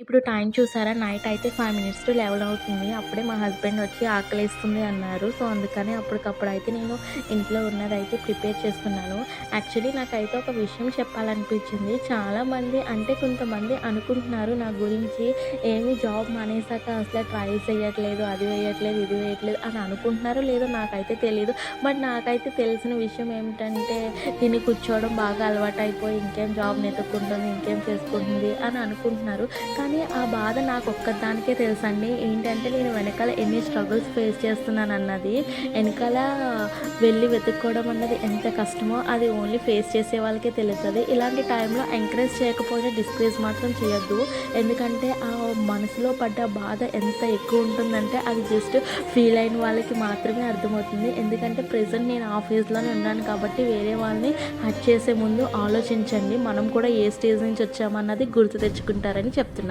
ఇప్పుడు టైం చూసారా? నైట్ అయితే ఫైవ్ మినిట్స్ టు లెవెన్ అవుతుంది అప్పుడే మా హస్బెండ్ వచ్చి ఆకలిస్తుంది అన్నారు. సో అందుకని అప్పటికప్పుడు అయితే నేను ఇంట్లో ఉన్నదైతే ప్రిపేర్ చేస్తున్నాను. యాక్చువల్లీ నాకైతే ఒక విషయం చెప్పాలనిపించింది. చాలామంది అంటే కొంతమంది అనుకుంటున్నారు నా గురించి ఏమి జాబ్ మానేసాక అసలు ట్రై చేయట్లేదు అది వేయట్లేదు ఇది వేయట్లేదు అని అనుకుంటున్నారో లేదో నాకైతే తెలియదు బట్ నాకైతే తెలిసిన విషయం ఏమిటంటే తిని కూర్చోవడం బాగా అలవాటు అయిపోయి ఇంకేం జాబ్ నెతుక్కుంటుంది ఇంకేం చేసుకుంటుంది అని అనుకుంటున్నారు. కానీ ఆ బాధ నాకు ఒక్కదానికే తెలుసండి. ఏంటంటే నేను వెనకాల ఎన్ని స్ట్రగుల్స్ ఫేస్ చేస్తున్నాను అన్నది వెనకాల వెళ్ళి వెతుక్కోవడం అన్నది ఎంత కష్టమో అది ఓన్లీ ఫేస్ చేసే వాళ్ళకే తెలుస్తుంది. ఇలాంటి టైంలో ఎంకరేజ్ చేయకపోతే డిస్కరేజ్ మాత్రం చేయొద్దు. ఎందుకంటే ఆ మనసులో పడ్డ బాధ ఎంత ఎక్కువ ఉంటుందంటే అది జస్ట్ ఫీల్ అయిన వాళ్ళకి మాత్రమే అర్థమవుతుంది. ఎందుకంటే ప్రజెంట్ నేను ఆఫీస్లోనే ఉన్నాను కాబట్టి వేరే వాళ్ళని హట్ చేసే ముందు ఆలోచించండి. మనం కూడా ఏ స్టేజ్ నుంచి వచ్చామన్నది గుర్తు తెచ్చుకుంటారని చెప్తున్నా.